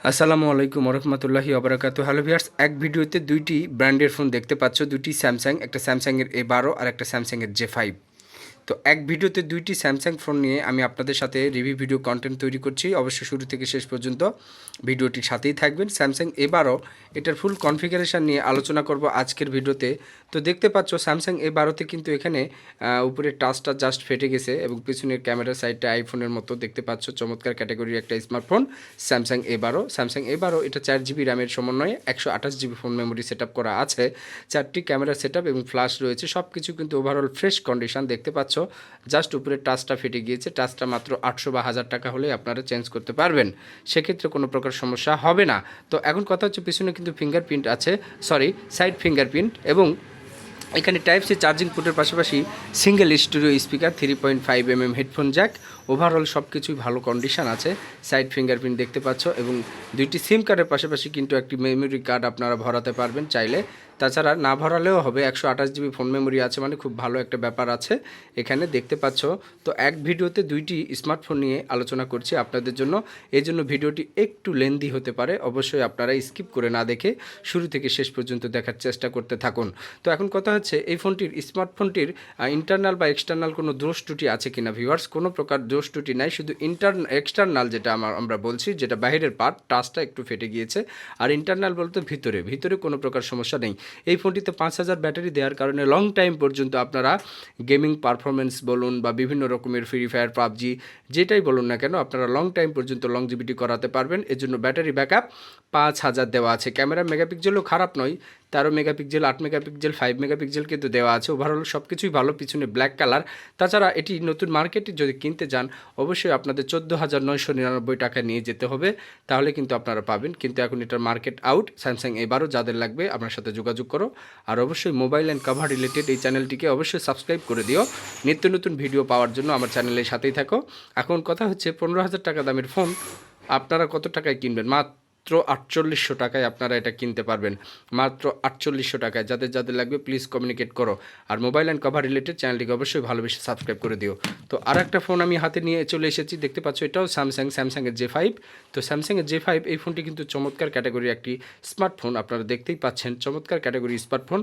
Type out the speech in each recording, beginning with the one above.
আসসালামু আলাইকুম রহমতুল্লাহি অবরাকাত হ্যালো ভিয়ার্স এক ভিডিওতে দুইটি ব্র্যান্ডের ফোন দেখতে পাচ্ছ, দুটি স্যামসাং, একটা স্যামসাংয়ের এ বারো আর একটা স্যামসাংয়ের জে ফাইভ তো এক ভিডিওতে দুইটি স্যামসাং ফোন নিয়ে আমি আপনাদের সাথে রিভিউ ভিডিও কন্টেন্ট তৈরি করছি। অবশ্যই শুরু থেকে শেষ পর্যন্ত ভিডিওটির সাথেই থাকবেন। স্যামসাং এবারও এটার ফুল কনফিগারেশন নিয়ে আলোচনা করব আজকের ভিডিওতে। তো দেখতে পাচ্ছ স্যামসাং এ বারোতে কিন্তু এখানে উপরে টাচটা জাস্ট ফেটে গেছে এবং পিছনের ক্যামেরা সাইডটা আইফোনের মতো দেখতে পাচ্ছ। চমৎকার ক্যাটাগরির একটা স্মার্টফোন স্যামসাং এ বারো স্যামসাং এ বারো এটা চার জিবি র্যামের সমন্বয়ে একশো আঠাশ জিবি ফোন মেমোরি সেট করা আছে। চারটি ক্যামেরা সেট এবং ফ্ল্যাশ রয়েছে। সব কিছু কিন্তু ওভারঅল ফ্রেশ কন্ডিশন দেখতে পাচ্ছ। জাস্ট উপরে টাচটা ফেটে গিয়েছে টাচটা মাত্র আটশো বা হাজার টাকা হলে আপনারা চেঞ্জ করতে পারবেন। সেক্ষেত্রে কোনো প্রকার সমস্যা হবে না। তো এখন কথা হচ্ছে পিছনে কিন্তু ফিঙ্গারপ্রিন্ট আছে সরি সাইড ফিঙ্গারপ্রিন্ট এবং এখানে টাইপ সি চার্জিং পোর্টের পাশাপাশি single studio speaker three point five M M headphone jack overall সব কিছুই ভালো কন্ডিশন আছে। সাইড ফিঙ্গারপ্রিন্ট দেখতে পাচ্ছ এবং দুইটি সিম কার্ডের পাশাপাশি কিন্তু একটি মেমোরি কার্ড আপনারা ভরাতে পারবেন চাইলে। তাছাড়া না ভরালেও হবে, একশো আঠাশ জিবি ফোন মেমোরি আছে মানে খুব ভালো একটা ব্যাপার আছে এখানে দেখতে পাচ্ছ। তো এক ভিডিওতে দুইটি স্মার্টফোন নিয়ে আলোচনা করছি আপনাদের জন্য। এই জন্য ভিডিওটি একটু লেন্দি হতে পারে, অবশ্যই আপনারা স্কিপ করে না দেখে শুরু থেকে শেষ পর্যন্ত দেখার চেষ্টা করতে থাকুন। তো এখন কথা হচ্ছে, এই ফোনটির স্মার্টফোনটির ইন্টারনাল বা এক্সটার্নাল কোনো দোষ ত্রুটি আছে কিনা ভিউয়ার্স কোনো প্রকার দোষ ত্রুটি নাই, শুধু ইন্টার এক্সটার্নাল যেটা আমার আমরা বলছি, যেটা বাইরের পার্ট টাচটা একটু ফেটে গিয়েছে। আর ইন্টারনাল বলতে ভিতরে ভিতরে কোনো প্রকার সমস্যা নেই। এই ফোনটিতে পাঁচ হাজার ব্যাটারি দেওয়ার কারণে লং টাইম পর্যন্ত আপনারা গেমিং পারফরমেন্স বলুন বা বিভিন্ন রকমের ফ্রি ফায়ার পাবজি, যেটাই বলুন না কেন, আপনারা লং টাইম পর্যন্ত লং লংজিবিটি করাতে পারবেন। এর জন্য ব্যাটারি ব্যাকআপ পাঁচ হাজার দেওয়া আছে। ক্যামেরা মেগাপিক্সেলও খারাপ নয় তেরো মেগাপিক্সেল, আট মেগাপিক্সেল ফাইভ মেগাপিক্সেল কিন্তু দেওয়া আছে। ওভারঅল সব কিছুই ভালো, পিছনে ব্ল্যাক কালার তাছাড়া এটি নতুন মার্কেটে যদি কিনতে যান অবশ্যই আপনাদের চোদ্দ হাজার নয়শো নিরানব্বই টাকা নিয়ে যেতে হবে। তাহলে কিন্তু আপনারা পাবেন। কিন্তু এখন এটার মার্কেট আউট স্যামসাং এবারও যাদের লাগবে আপনার সাথে যোগাযোগ করো। আর অবশ্যই মোবাইল অ্যান্ড কাভার রিলেটেড এই চ্যানেলটিকে অবশ্যই সাবস্ক্রাইব করে দিও। নিত্য নতুন ভিডিও পাওয়ার জন্য আমার চ্যানেলের সাথেই থাকো। এখন কথা হচ্ছে, পনেরো হাজার টাকা দামের ফোন আপনারা কত টাকায় কিনবেন? মাত্র আটচল্লিশশো টাকায় আপনারা এটা কিনতে পারবেন। মাত্র আটচল্লিশশো টাকায়। যাদের যাদের লাগবে প্লিজ কমিউনিকেট করো। আর মোবাইল অ্যান্ড কভার রিলেটেড চ্যানেলটিকে অবশ্যই ভালোবেসে সাবস্ক্রাইব করে দিও। তো আর একটা ফোন আমি হাতে নিয়ে চলে এসেছি। দেখতে পাচ্ছ, এটাও স্যামসাং স্যামসাংয়ের জে ফাইভ তো স্যামসাংয়ের জে ফাইভ এই ফোনটি কিন্তু চমৎকার ক্যাটাগরির একটি স্মার্টফোন আপনারা দেখতেই পাচ্ছেন, চমৎকার ক্যাটাগরি স্মার্টফোন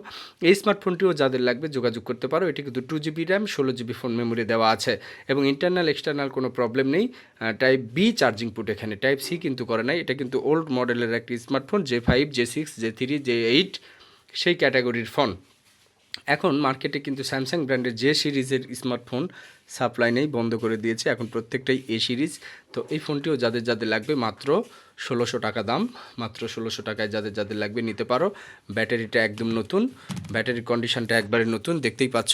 এই স্মার্টফোনটিও যাদের লাগবে, যোগাযোগ করতে পারো। এটি কিন্তু টু জিবি র্যাম ষোলো জিবি ফোন মেমোরি দেওয়া আছে। এবং ইন্টারনাল এক্সটার্নাল কোনো প্রবলেম নেই। টাইপ বি চার্জিং পুট এখানে। টাইপ সি কিন্তু করে নাই। এটা কিন্তু ওল্ড মডেলের একটি smartphone J five J six J three J eight সেই ক্যাটাগরির ফোন এখন মার্কেটে কিন্তু স্যামসাং ব্র্যান্ডের যে সিরিজের স্মার্টফোন সাপ্লাই নেই, বন্ধ করে দিয়েছে এখন প্রত্যেকটাই এ সিরিজ তো এই ফোনটিও যাদের যাদের লাগবে মাত্র ষোলোশো টাকা দাম, মাত্র ষোলোশো টাকায় যাদের যাদের লাগবে নিতে পারো। ব্যাটারিটা একদম নতুন ব্যাটারি কন্ডিশনটা একবারে নতুন, দেখতেই পাচ্ছ।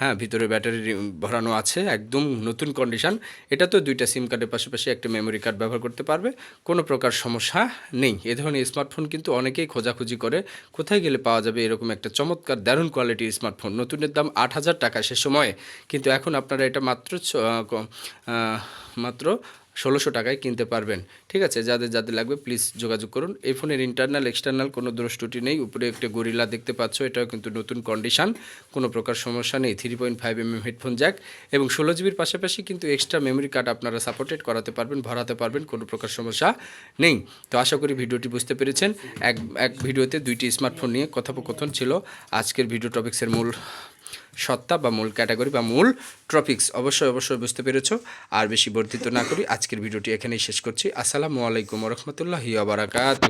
হ্যাঁ ভিতরে ব্যাটারি ভরানো আছে, একদম নতুন কন্ডিশন এটা তো দুইটা সিম কার্ডের পাশাপাশি একটা মেমোরি কার্ড ব্যবহার করতে পারবে, কোনো প্রকার সমস্যা নেই। এ ধরনের স্মার্টফোন কিন্তু অনেকেই খোঁজাখুঁজি করে, কোথায় গেলে পাওয়া যাবে এরকম একটা চমৎকার দারুণ কোয়ালিটির স্মার্টফোন নতুনের দাম আট হাজার টাকা সে সময়ে। কিন্তু এখন আপনারা এটা মাত্র মাত্র ষোলোশো টাকায় কিনতে পারবেন। ঠিক আছে? যাদের যাদের লাগবে প্লিজ যোগাযোগ করুন। এই ফোনের ইন্টারনাল এক্সটার্নাল কোনো ত্রুটি নেই। উপরে একটা গরিলা দেখতে পাচ্ছ, এটাও কিন্তু নতুন কন্ডিশন কোনো প্রকার সমস্যা নেই। Three point five M M headphone jack এবং ষোলো জিবির পাশাপাশি কিন্তু এক্সট্রা মেমোরি কার্ড আপনারা সাপোর্টেড করাতে পারবেন, ভরাতে পারবেন, কোনো প্রকার সমস্যা নেই। তো আশা করি ভিডিওটি বুঝতে পেরেছেন। এক এক ভিডিওতে দুইটি স্মার্টফোন নিয়ে কথোপকথন ছিল। আজকের ভিডিও টপিক্সের মূল সত্তা বা মূল ক্যাটাগরি বা মূল টপিক্স অবশ্যই অবশ্যই বুঝতে পেরেছ। আর বেশি বর্ধিত না করি আজকের ভিডিওটি এখানেই শেষ করছি। আসসালামু আলাইকুম রহমতুল্লাহ আবরাকাত